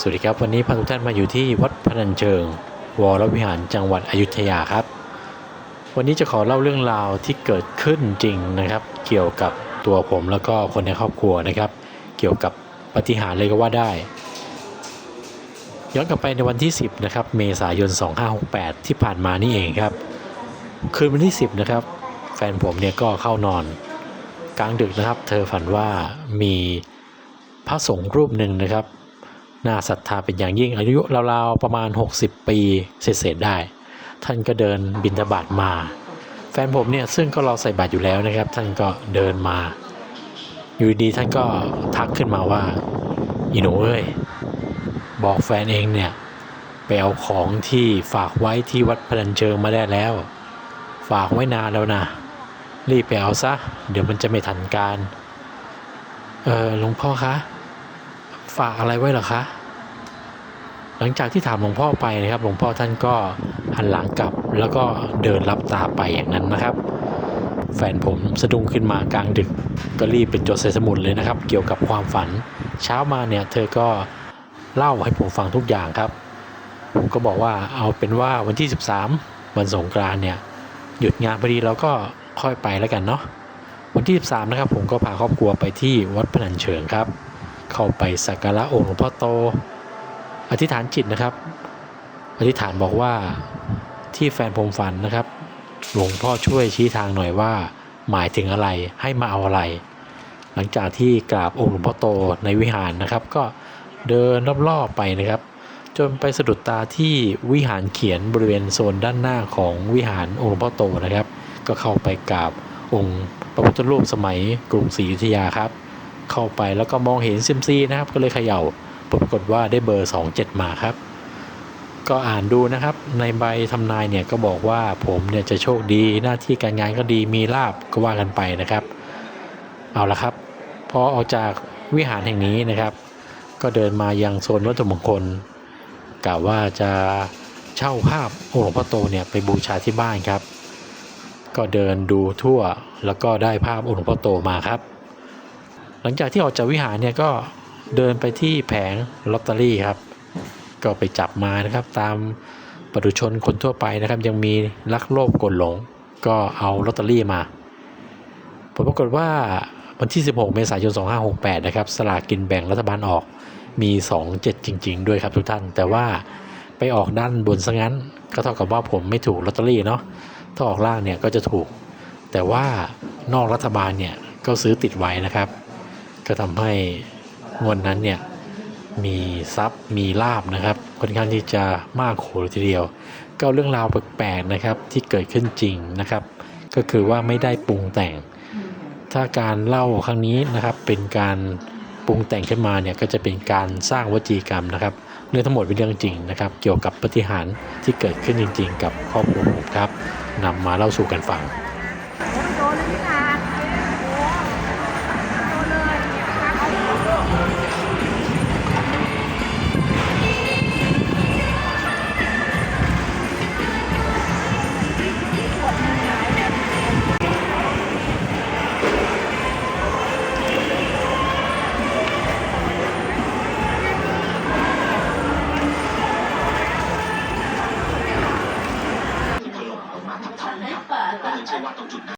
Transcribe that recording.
สวัสดีครับ วันนี้พาทุกท่านมาอยู่ที่วัดพนัญเชิง วรวิหารจังหวัดอยุธยาครับ วันนี้จะขอเล่าเรื่องราวที่เกิดขึ้นจริงนะครับ เกี่ยวกับตัวผมแล้วก็คนในครอบครัวนะครับ เกี่ยวกับปฏิหารเลยก็ว่าได้ ย้อนกลับไปในวันที่ 10นะครับเมษายน 2568 ที่ผ่านมานี่เองครับ คืนวันที่ 10นะครับแฟนผมเนี่ยก็เข้านอน กลางดึกนะครับ เธอฝันว่ามีพระสงฆ์รูปหนึ่งนะครับ น่าศรัทธาเป็นอย่างยิ่งอายุราวๆประมาณ 60 ปีเศษๆได้ ท่านก็เดินบินทบาทมา แฟนผมเนี่ยซึ่งก็รอใส่บาตรอยู่แล้วนะครับ ท่านก็เดินมา อยู่ดีท่านก็ทักขึ้นมาว่าอีหนูเอ้ยบอกแฟนเองเนี่ยไปเอาของที่ฝากไว้ที่วัดพลันเชิงมาได้แล้ว ฝากไว้นานแล้วนะรีบไปเอาซะ เดี๋ยวมันจะไม่ทันการ เออหลวงพ่อคะ ฝากอะไรไว้หรอคะ หลังจากที่ถามหลวงพ่อไปนะครับ หลวงพ่อท่านก็หันหลังกลับ แล้วก็เดินรับตาไปอย่างนั้นนะครับ แฟนผมสะดุ้งขึ้นมากลางดึกก็รีบเป็นจดใส่สมุดเลยนะครับ เกี่ยวกับความฝัน เช้ามาเนี่ยเธอก็เล่าให้ผมฟังทุกอย่างครับ ผมก็บอกว่าเอาเป็นว่าวันที่ 13 วันสงกรานเนี่ยหยุดงานพอดีเราก็ค่อยไปแล้วกันเนาะวันที่ 13 นะครับ ผมก็พาครอบครัวไปที่วัดพนัญเชิงครับ เข้าไปสักการะองค์หลวงพ่อโต อธิษฐานจิตนะครับ อธิษฐานบอกว่าที่แฟนผมฝันนะครับ หลวงพ่อช่วยชี้ทางหน่อยว่า หมายถึงอะไรให้มาเอาอะไร หลังจากที่กราบองค์หลวงพ่อโตในวิหารนะครับ ก็เดินรอบๆไปนะครับ จนไปสะดุดตาที่วิหารเขียนบริเวณโซนด้านหน้าของวิหารองค์หลวงพ่อโตนะครับ ก็เข้าไปกราบองค์พระพุทธรูปสมัยกรุงศรีอยุธยาครับ เข้าไปแล้วก็มองเห็นซิมซีนะครับก็เลยเขย่า ปรากฏว่าได้เบอร์ 27 มาครับ ก็อ่านดูนะครับ ในใบทำนายเนี่ยก็บอกว่าผมเนี่ยจะโชคดีหน้าที่การงานก็ดีมีลาบก็ว่ากันไปนะครับ เอาละครับ พอออกจากวิหารแห่งนี้นะครับ ก็เดินมายังโซนวัตถุมงคลกล่าวว่าจะเช่าภาพองค์หลวงพ่อโตเนี่ยไปบูชาที่บ้านครับ ก็เดินดูทั่วแล้วก็ได้ภาพองค์หลวงพ่อโตมาครับ หลังจากที่ออกจากวิหารเนี่ยก็ เดินไปที่แผงลอตเตอรี่ครับ ก็ไปจับมานะครับ ตามปตุชนคนทั่วไปนะครับ ยังมีลักโลภกดหลง ก็เอาลอตเตอรี่มาผลปรากฏว่าวันที่ 16 เมษายน 2568 นะครับ สลากกินแบ่งรัฐบาลออกมี 27 จริง ๆ ด้วยครับทุกท่าน แต่ว่าไปออกด้านบนซะงั้น ก็เท่ากับว่าผมไม่ถูกลอตเตอรี่เนาะ ถ้าออกล่างเนี่ยก็จะถูก แต่ว่านอกรัฐบาลเนี่ยก็ซื้อติดไว้นะครับ ก็ทำให้ งวดนั้นเนี่ยมีทรัพย์มีลาบนะครับค่อนข้างที่จะมากโขเลยทีเดียว ก็เรื่องราวแปลกๆนะครับที่เกิดขึ้นจริงนะครับ ก็คือว่าไม่ได้ปรุงแต่ง ถ้าการเล่าครั้งนี้นะครับเป็นการปรุงแต่งขึ้นมาเนี่ยก็จะเป็นการสร้างวจีกรรมนะครับเรื่องทั้งหมดเป็นเรื่องจริงนะครับ เกี่ยวกับปฏิหารที่เกิดขึ้นจริง ๆ กับครอบครัวผมครับนำมาเล่าสู่กันฟัง